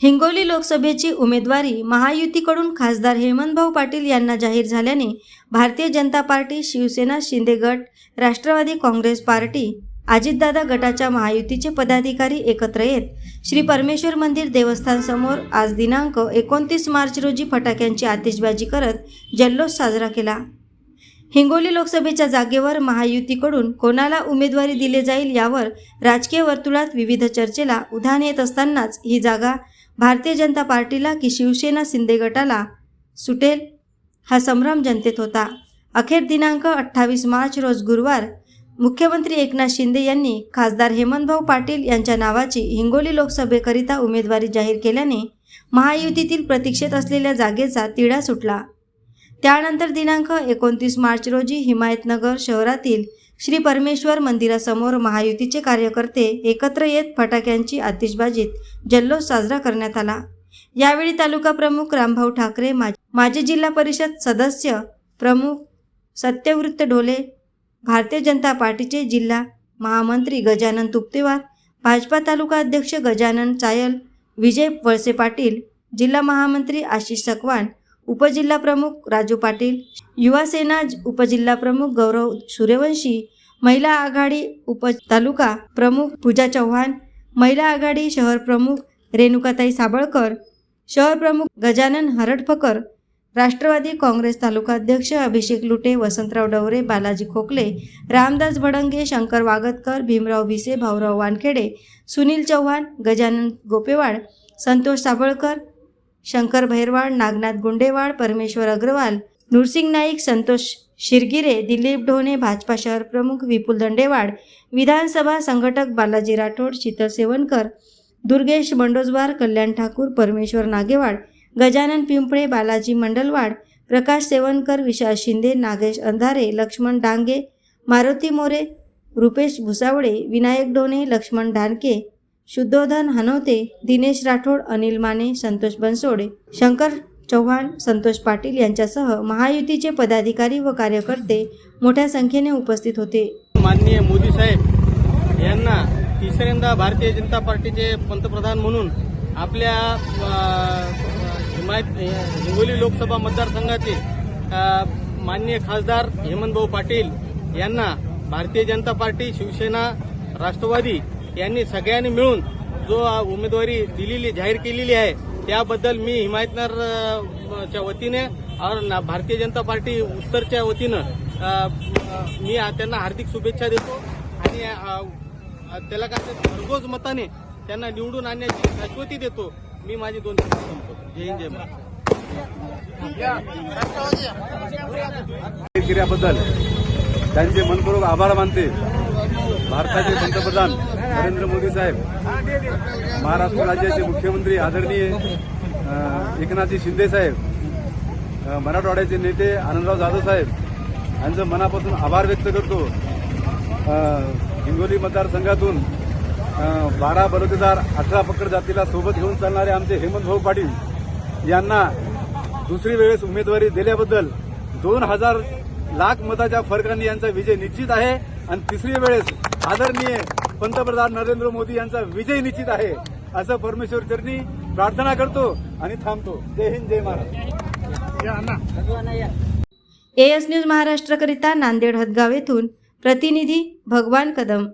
हिंगोली लोकसभेची उमेदवारी महायुतीकडून खासदार हेमंतभाऊ पाटील यांना जाहीर झाल्याने भारतीय जनता पार्टी शिवसेना शिंदे गट राष्ट्रवादी काँग्रेस पार्टी अजितदादा गटाच्या महायुतीचे पदाधिकारी एकत्र येत श्री परमेश्वर मंदिर देवस्थानसमोर आज दिनांक एकोणतीस मार्च रोजी फटाक्यांची आतिषबाजी करत जल्लोष साजरा केला. हिंगोली लोकसभेच्या जागेवर महायुतीकडून कोणाला उमेदवारी दिले जाईल यावर राजकीय वर्तुळात विविध चर्चेला उधाण येत असतानाच ही जागा भारतीय जनता पार्टीला की शिवसेना शिंदे गटाला सुटेल हा संभ्रम जनतेत होता. अखेर दिनांक अठ्ठावीस मार्च रोज गुरुवार मुख्यमंत्री एकनाथ शिंदे यांनी खासदार हेमंतभाऊ पाटील यांच्या नावाची हिंगोली लोकसभेकरिता उमेदवारी जाहीर केल्याने महायुतीतील प्रतीक्षेत असलेल्या जागेचा तिढा सुटला. त्यानंतर दिनांक एकोणतीस मार्च रोजी हिमायतनगर शहरातील श्री परमेश्वर मंदिरासमोर महायुतीचे कार्यकर्ते एकत्र येत फटाक्यांची आतिषबाजीत जल्लोष साजरा करण्यात आला. यावेळी तालुका प्रमुख रामभाऊ ठाकरे मा माजी जिल्हा परिषद सदस्य प्रमुख सत्यवृत्त ढोले भारतीय जनता पार्टीचे जिल्हा महामंत्री गजानन तुप्तेवार भाजपा तालुका अध्यक्ष गजानन चायल विजय वळसे पाटील जिल्हा महामंत्री आशिष सकवान उपजिल्हा प्रमुख राजू पाटील युवासेना उपजिल्हाप्रमुख उपजिल्हा प्रमुख गौरव सूर्यवंशी महिला आघाडी उप तालुका प्रमुख पूजा चव्हाण महिला आघाडी शहर प्रमुख रेणुकाताई साबळकर शहर प्रमुख गजानन हरडफकर राष्ट्रवादी काँग्रेस तालुकाध्यक्ष अभिषेक लुटे वसंतराव डवरे बालाजी खोकले रामदास भडंगे शंकर वागतकर भीमराव भिसे भाऊराव वानखेडे सुनील चव्हाण गजानन गोपेवाड संतोष साबळकर शंकर भैरवाड नागनाथ गुंडेवाड परमेश्वर अग्रवाल नृसिंग नाईक संतोष शिरगिरे दिलीप ढोणे भाजपा शहर प्रमुख विपुल दंडेवाड विधानसभा संघटक बालाजी राठोड शीतल सेवनकर दुर्गेश बंडोजवार कल्याण ठाकूर परमेश्वर नागेवाड गजानन पिंपळे बालाजी मंडलवाड प्रकाश सेवनकर विशाल शिंदे नागेश अंधारे लक्ष्मण डांगे मारुती मोरे रुपेश भुसावळे विनायक डोणे लक्ष्मण ढानके शुद्धोधन हनवते दिनेश राठोड अनिल माने संतोष बनसोडे शंकर चव्हाण संतोष पाटील यांच्यासह महायुतीचे पदाधिकारी व कार्यकर्ते मोठ्या संख्येने उपस्थित होते. माननीय मोदी साहेब यांना तिसऱ्यांदा भारतीय जनता पार्टीचे पंतप्रधान म्हणून आपल्या हिमायत हिंगोली लोकसभा मतदारसंघाचे माननीय खासदार हेमंतभाऊ पाटील यांना भारतीय जनता पार्टी शिवसेना राष्ट्रवादी यांनी सगळ्यांनी मिळून जो उमेदवारी दिलेली जाहीर केलेली आहे त्याबद्दल मी हिमायतनगर च्या वतीने और भारतीय जनता पार्टी उत्तरच्या वतीनं मी त्यांना हार्दिक शुभेच्छा देतो आणि त्याला काय भरघोस मताने त्यांना निवडून आणण्याची शाश्वती देतो मी माझी दोन जय हिंद जय महाराष्ट्र त्यांचे मनपूर्वक आभार मानते भारताचे पंतप्रधान नरेंद्र मोदी साहेब महाराष्ट्र राज्याचे मुख्यमंत्री आदरणीय एकनाथजी शिंदे साहेब मराठवाड्याचे नेते आनंदराव जाधव साहेब यांचं मनापासून आभार व्यक्त करतो. हिंगोली मतदारसंघातून बारा बलुतेदार अठरा पकड जातीला सोबत घेऊन चालणारे आमचे हेमंत भाऊ पाटील यांना दुसरी वेळेस उमेदवारी दिल्याबद्दल दोन हजार लाख मताच्या फरकाने यांचा विजय निश्चित आहे. आणि तिसरी वेळेस आदरणीय पंतप्रधान नरेंद्र मोदी यांचा विजय निश्चित आहे. असं परमेश्वर चरणी प्रार्थना करतो आणि थांबतो. जय हिंद जय महाराष्ट्र. एएस न्यूज महाराष्ट्रकरिता नांदेड हदगाव येथून प्रतिनिधी भगवान कदम.